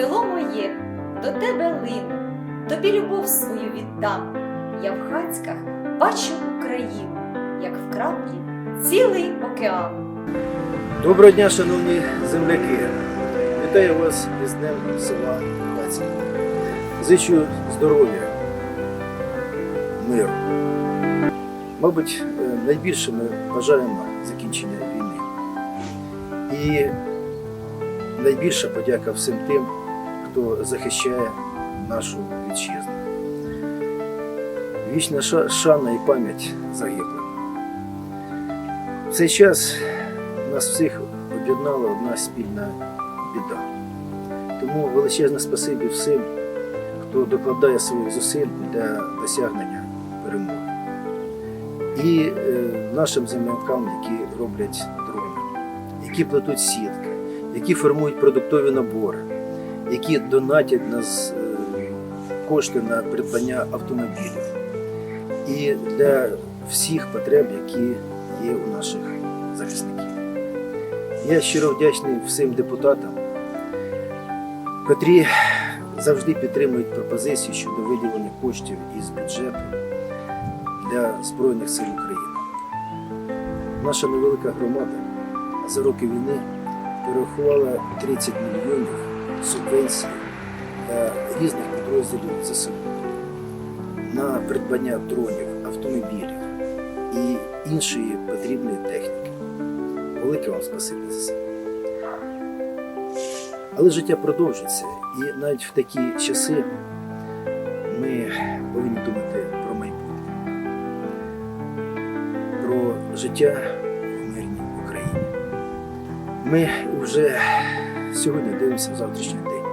село моє, до тебе лину, тобі любов свою віддам. Я в хацьках бачу Україну, як в краплі цілий океан. Доброго дня, шановні земляки! Вітаю вас із Днем села Хацьке. Зичу здоров'я, миру. Мабуть, е, найбільше ми бажаємо закінчення війни. І найбільша подяка всім тим, хто захищає нашу вітчизну. Вічна шана і пам'ять загиблим. В цей час нас всіх об'єднала одна спільна біда. Тому величезне спасибі всім, хто докладає своїх зусиль для досягнення перемоги. І е, нашим землякам, які роблять дрони, які плетуть сітки, які формують продуктові набори, які донатять нас е, кошти на придбання автомобілів. І для всіх потреб, які є у наших захисників. Я щиро вдячний всім депутатам, котрі завжди підтримують пропозиції щодо виділення коштів із бюджету для Збройних сил України. Наша невелика громада за роки війни перерахувала 30 мільйонів субвенцій для різних підрозділів ЗСУ на придбання дронів, автомобілів і іншої потрібної техніки. Велике вам спасибі за це. Але життя продовжується, і навіть в такі часи ми повинні думати про майбутнє, про життя в мирній Україні. Ми вже сьогодні дивимося завтрашній день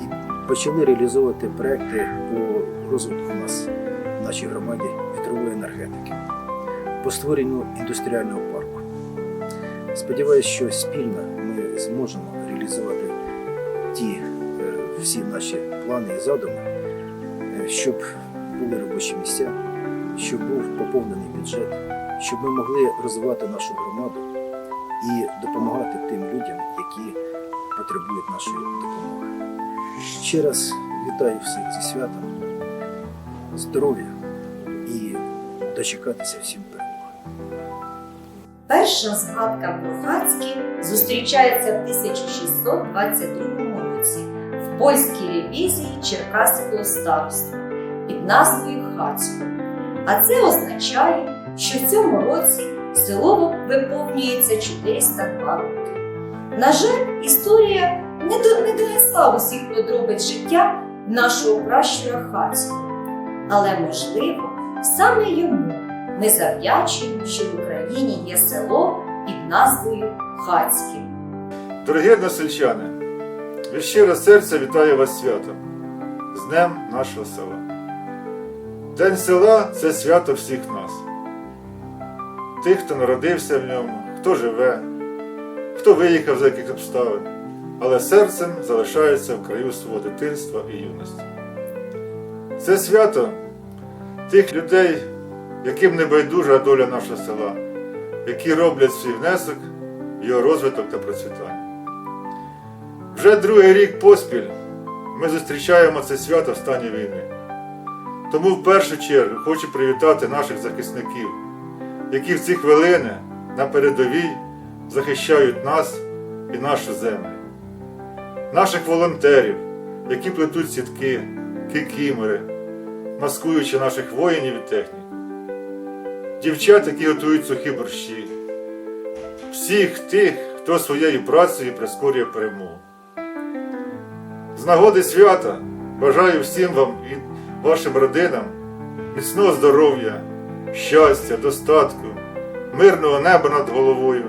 і почали реалізовувати проекти по розвитку у нас в нашій громаді вітрової енергетики, по створенню індустріального парку. Сподіваюсь, що спільно ми зможемо реалізувати ті е, всі наші плани і задуми, е, щоб були робочі місця, щоб був поповнений бюджет, щоб ми могли розвивати нашу громаду і допомагати тим людям, які потребують нашої допомоги. Ще раз вітаю всіх зі святом, здоров'я і дочекатися всім перемоги. Перша згадка про Хацькі зустрічається в 1622 році в польській ревізії Черкаського староства під назвою Хацько. А це означає, що в цьому році село виповнюється 402 роки. На жаль, історія не, до, не донесла усіх подробиць життя нашого пращура Хацького. Але, можливо, саме йому ми завдячуємо, що в Україні є село під назвою Хацьке. Дорогі односельчани, від щиро серця вітаю вас святом, з Днем нашого села. День села це свято всіх нас. Тих, хто народився в ньому, хто живе, хто виїхав за яких обставин, але серцем залишається в краю свого дитинства і юності. Це свято тих людей, яким не байдужа доля нашого села, які роблять свій внесок його розвиток та процвітання. Вже другий рік поспіль ми зустрічаємо це свято в стані війни. Тому в першу чергу хочу привітати наших захисників, які в ці хвилини на передовій захищають нас і нашу землю, наших волонтерів, які плетуть сітки, кікімери, маскуючи наших воїнів і техніку, дівчат, які готують сухі борщі, всіх тих, хто своєю працею прискорює перемогу. З нагоди свята бажаю всім вам і вашим родинам міцного здоров'я, щастя, достатку, мирного неба над головою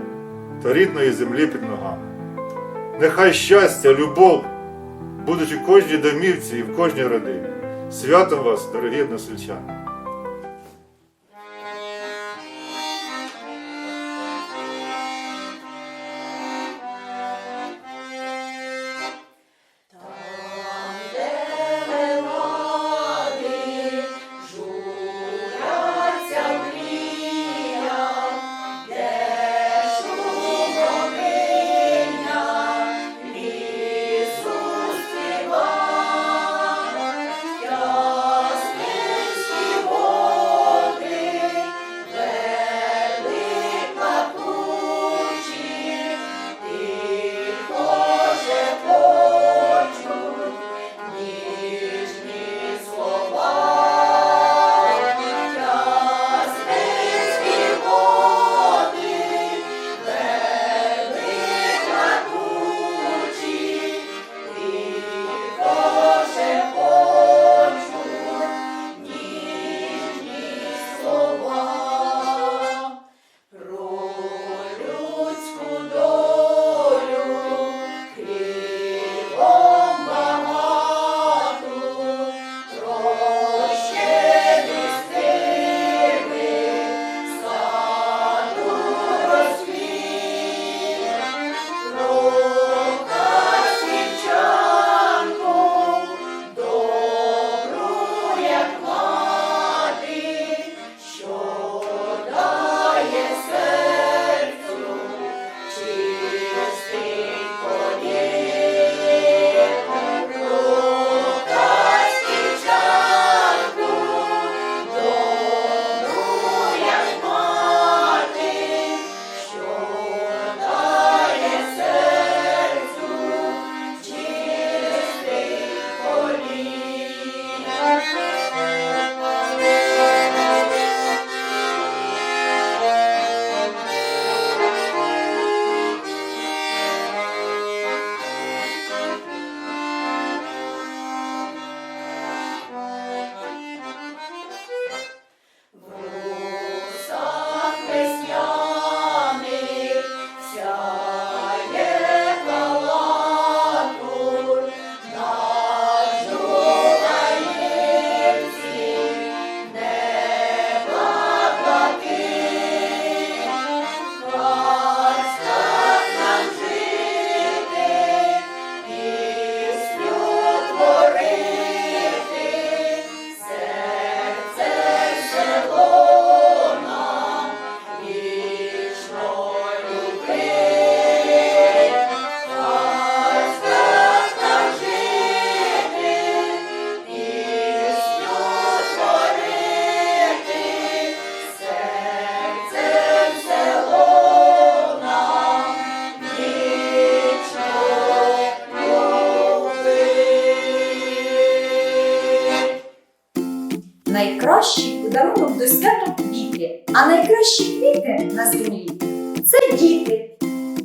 та рідної землі під ногами. Нехай щастя, любов будуть у кожній домівці і в кожній родині. Святом вас, дорогі односельчани! Найкращий подарунок до свята квіти, а найкращі квіти на землі це діти.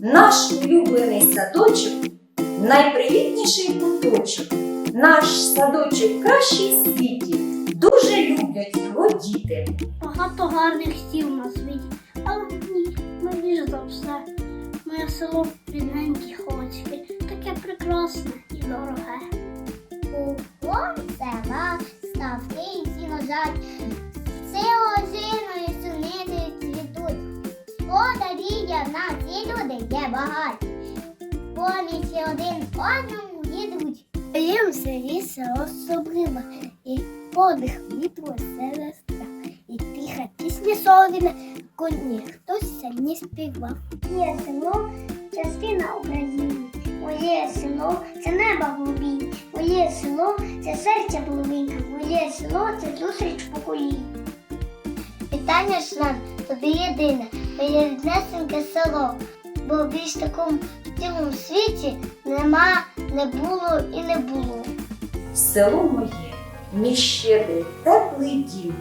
Наш улюблений садочок найпривітніший куточок. Наш садочок кращий в світі. Дуже люблять його діти. Багато гарних сіл на світі, але ні, мені за все. Моє село рідненькі хочки, таке прекрасне і дороге. Сіножать, силозиною суниці цвітуть. Подарія в нас і люди є багаті, помічі один одному йдуть. Є в селі село Собрива, і подих вітру селестра, і тиха пісня совіна, коні хтось сильні співав. Моє село частина України. Моє село це небо глубінь. Моє село це серця половинка. Моє село це зустріч поколінь. Вітання ж нам тобі єдине, моє ріднесеньке село. Бо більш такому цілому світі нема, не було і не було. Село моє, мій щедрий, теплий дім,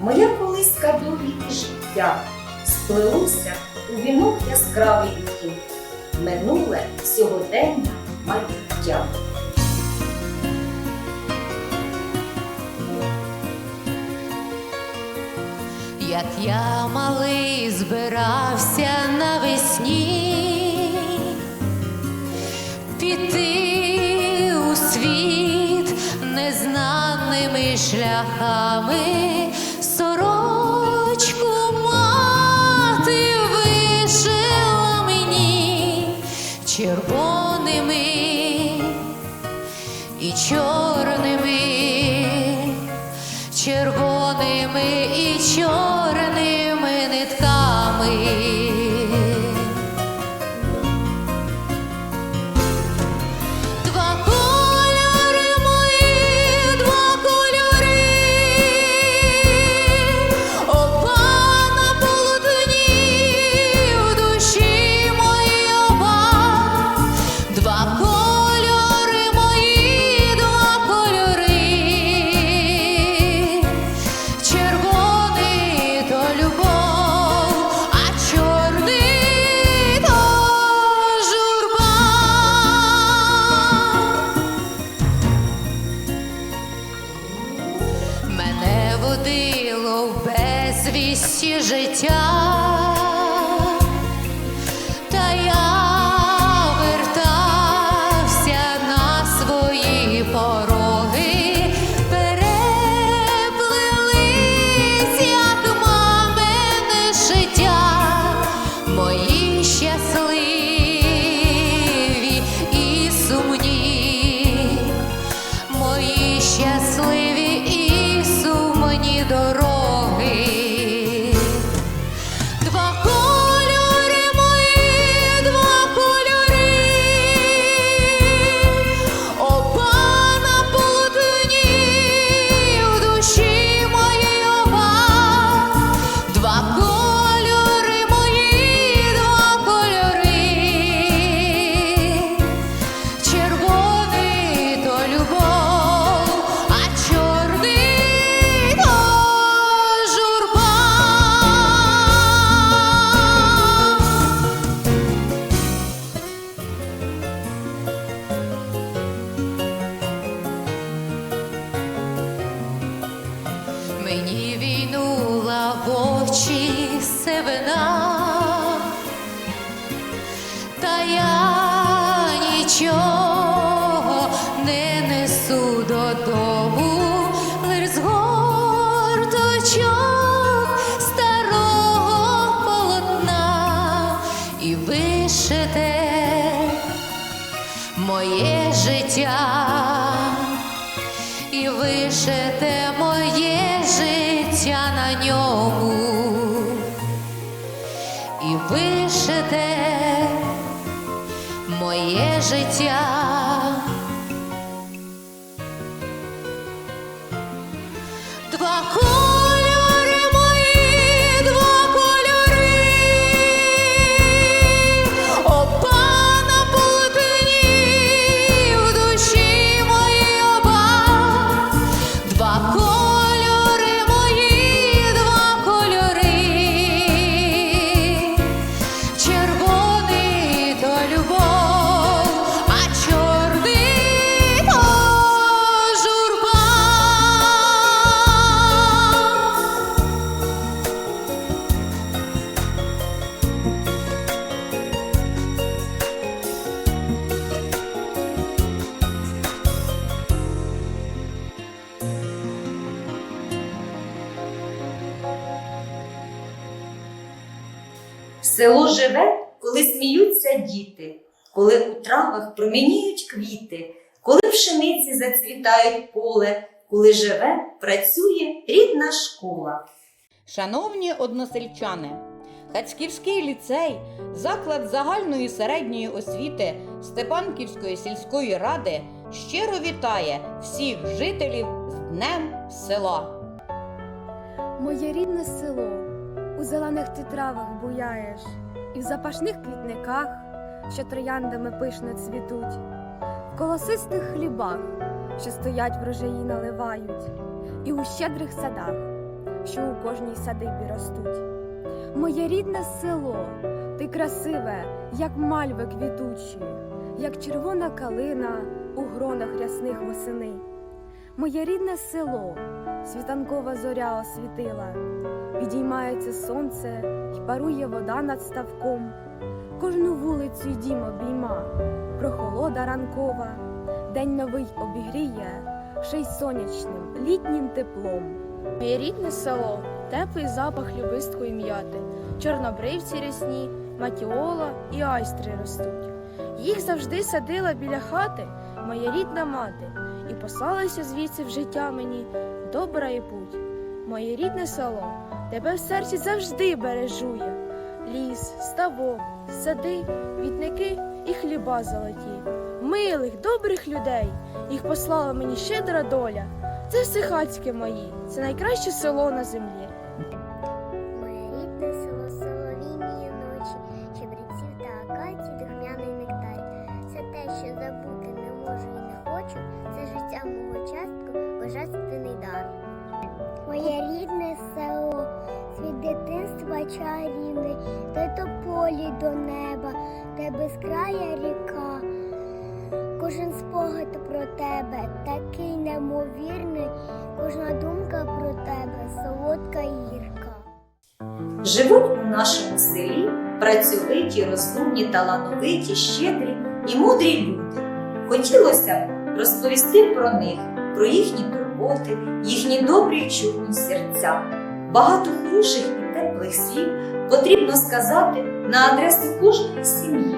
моя колиска долі життя, сплелося у вінок яскравий дім, минуле сьогодення майбуття. Як я малий збирався навесні піти у світ незнаними шляхами, і горточок старого полотна і вишите моє життя, і вишите моє життя на ньому і вишите моє життя. У травах промініють квіти, коли пшениці зацвітають поле, коли живе, працює рідна школа. Шановні односельчани, Хацьківський ліцей, заклад загальної середньої освіти Степанківської сільської ради щиро вітає всіх жителів з Днем села. Моє рідне село, у зелених ти травах буяєш, і в запашних квітниках, що трояндами пишно цвітуть, в колосистих хлібах, що стоять врожаї наливають, і у щедрих садах, що у кожній садибі ростуть. Моє рідне село, ти красиве, як мальви квітучі, як червона калина у гронах рясних восени. Моє рідне село, світанкова зоря освітила, підіймається сонце й парує вода над ставком. Кожну вулицю й дім обійма, прохолода ранкова, день новий обігріє, ще й сонячним літнім теплом. Моє рідне село, теплий запах любисткої м'яти, чорнобривці рясні, матіола і айстри ростуть. Їх завжди садила біля хати моя рідна мати, і послалася звідси в життя мені добра і путь. Моє рідне село, тебе в серці завжди бережує. Ліс, ставок, сади, квітники і хліба золоті. Милих, добрих людей, їх послала мені щедра доля. Це Сихацьке мої, це найкраще село на землі. Ріка. Кожен спогад про тебе такий немовірний, кожна думка про тебе солодка гірка. Живуть у нашому селі працьовиті, розумні, талановиті, щедрі і мудрі люди. Хотілося б розповісти про них, про їхні турботи, їхні добрі й чудні серця. Багато хороших і теплих слів потрібно сказати на адресу кожної сім'ї,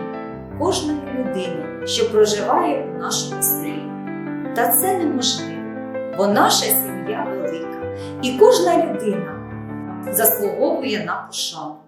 кожної людини, що проживає у нашому селі. Та це неможливо, бо наша сім'я велика, і кожна людина заслуговує на пошану.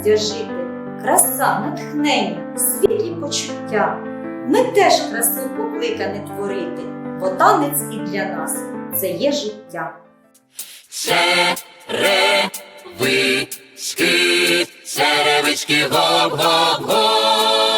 Щастя жити, краса, натхнення, світлі почуття. Ми теж красу покликані творити, бо танець і для нас це є життя. Черевички, черевички, гоп-гоп-гоп.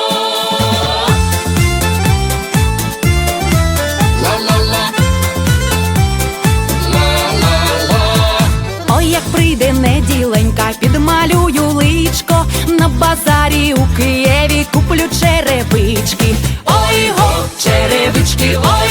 Личко на базарі у Києві куплю черевички. Ой го, черевички, ой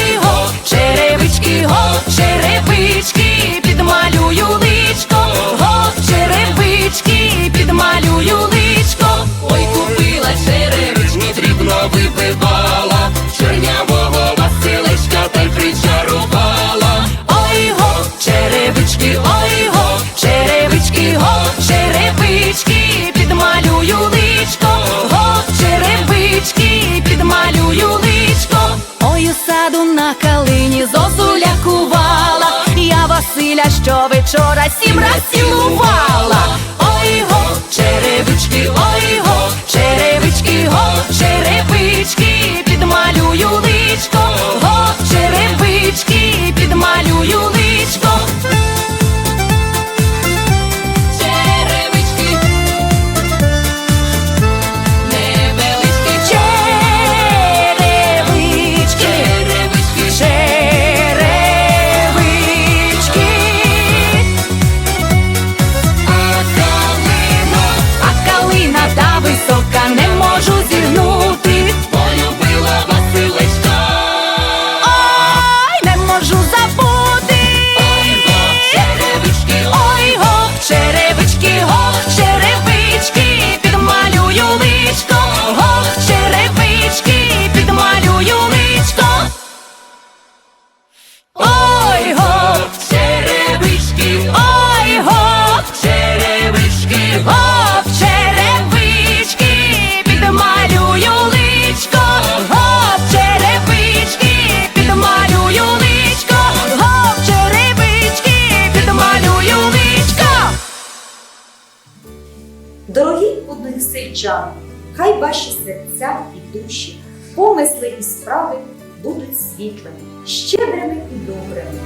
односельчани, хай ваші серця і душі, помисли і справи будуть світлими, щедрими і добрими.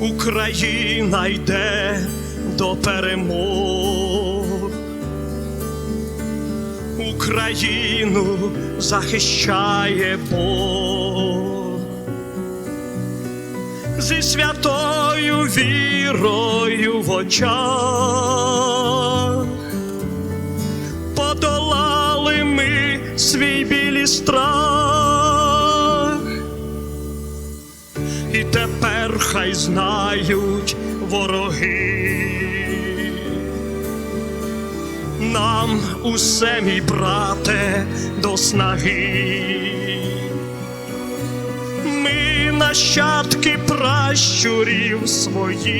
Україна йде до перемог. Україну захищає Бог. Зі святою вірою в очах подолали ми свій білі страх. І тепер хай знають вороги. Нам усе, мій брате, до снаги. Нащадки пращурів своїх.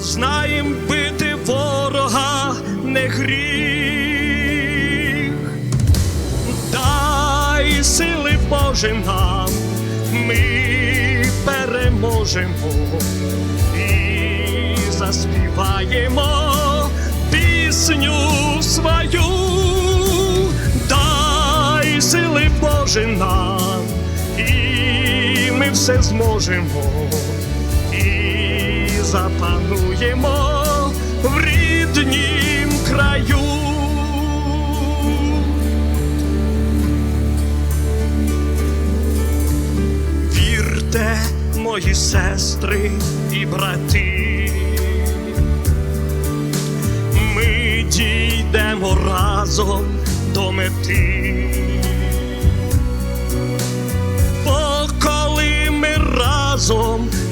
Знаєм бити ворога не гріх. Дай сили Боже нам, ми переможемо і заспіваємо пісню свою. Боже нам, і ми все зможемо і запануємо в ріднім краю. Вірте, мої сестри і брати, ми дійдемо разом до мети.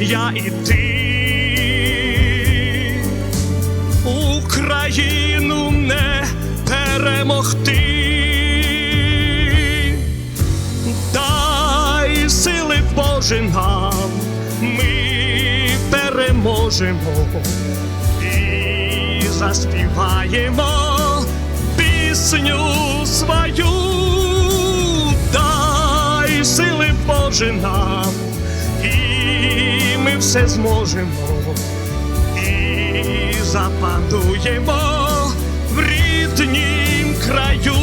Я і ти, Україну не перемогти. Дай сили Боже нам, ми переможемо і заспіваємо пісню свою. Дай сили. Боже нам, все зможемо, і запануємо в ріднім краю.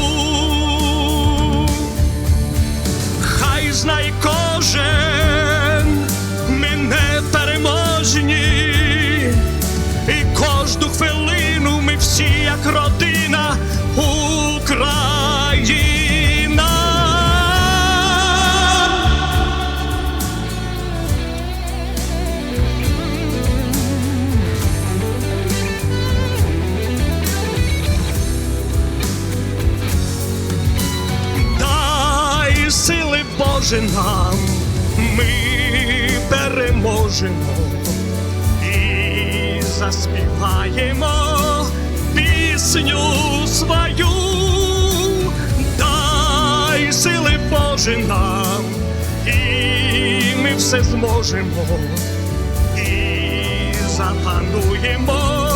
Хай знає кожен, ми не переможні, і кожну хвилину ми всі як родина Боже нам, ми переможемо і заспіваємо пісню свою, дай сили Боже нам, і ми все зможемо, і запануємо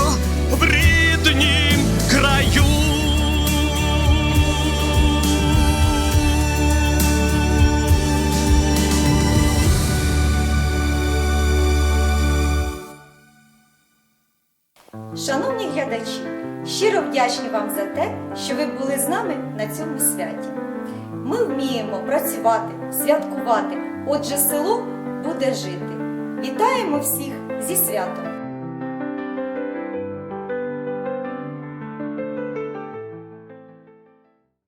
вдячні вам за те, що ви були з нами на цьому святі. Ми вміємо працювати, святкувати, отже, село буде жити. Вітаємо всіх зі святом!